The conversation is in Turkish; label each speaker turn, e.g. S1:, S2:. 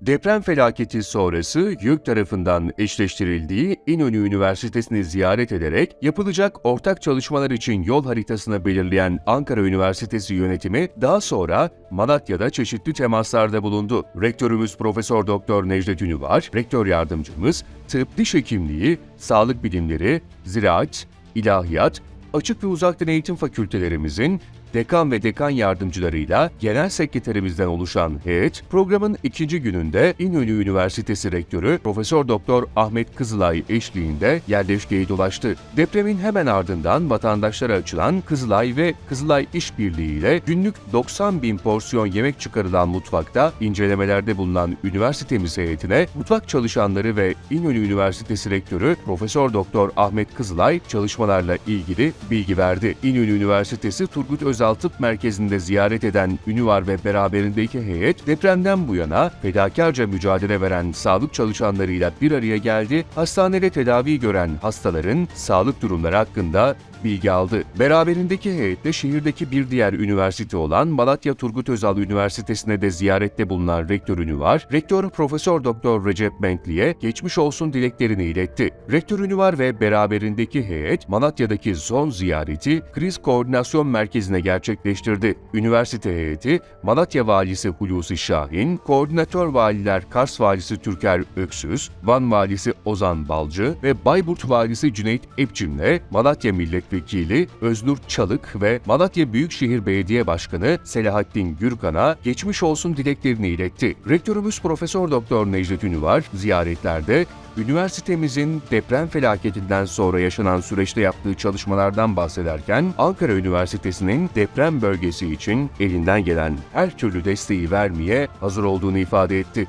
S1: Deprem felaketi sonrası YÖK tarafından eşleştirildiği İnönü Üniversitesi'ni ziyaret ederek yapılacak ortak çalışmalar için yol haritasını belirleyen Ankara Üniversitesi yönetimi daha sonra Malatya'da çeşitli temaslarda bulundu. Rektörümüz Profesör Doktor Necdet Ünüvar, rektör yardımcımız, tıp, diş hekimliği, sağlık bilimleri, ziraat, ilahiyat, açık ve uzaktan eğitim fakültelerimizin dekan ve dekan yardımcılarıyla genel sekreterimizden oluşan heyet, programın ikinci gününde İnönü Üniversitesi Rektörü Profesör Doktor Ahmet Kızılay eşliğinde yerleşkeyi dolaştı. Depremin hemen ardından vatandaşlara açılan Kızılay ve Kızılay İşbirliği ile günlük 90 bin porsiyon yemek çıkarılan mutfakta incelemelerde bulunan üniversitemiz heyetine mutfak çalışanları ve İnönü Üniversitesi Rektörü Profesör Doktor Ahmet Kızılay çalışmalarla ilgili bilgi verdi. İnönü Üniversitesi Turgut Özal Tıp Merkezi'nde ziyaret eden Ünüvar ve beraberindeki heyet depremden bu yana fedakarca mücadele veren sağlık çalışanlarıyla bir araya geldi, hastanede tedavi gören hastaların sağlık durumları hakkında bilgi aldı. Beraberindeki heyetle şehirdeki bir diğer üniversite olan Malatya Turgut Özal Üniversitesi'ne de ziyarette bulunan rektörünü var. Rektör Profesör Doktor Recep Bentli'ye geçmiş olsun dileklerini iletti. Rektörünü var ve beraberindeki heyet Malatya'daki son ziyareti Kriz Koordinasyon Merkezi'ne gerçekleştirdi. Üniversite heyeti Malatya Valisi Hulusi Şahin, Koordinatör Valiler Kars Valisi Türker Öksüz, Van Valisi Ozan Balcı ve Bayburt Valisi Cüneyt Epçim'le Malatya Milletvekili Öznur Çalık ve Malatya Büyükşehir Belediye Başkanı Selahattin Gürkan'a geçmiş olsun dileklerini iletti. Rektörümüz Profesör Doktor Necdet Ünüvar ziyaretlerde üniversitemizin deprem felaketinden sonra yaşanan süreçte yaptığı çalışmalardan bahsederken Ankara Üniversitesi'nin deprem bölgesi için elinden gelen her türlü desteği vermeye hazır olduğunu ifade etti.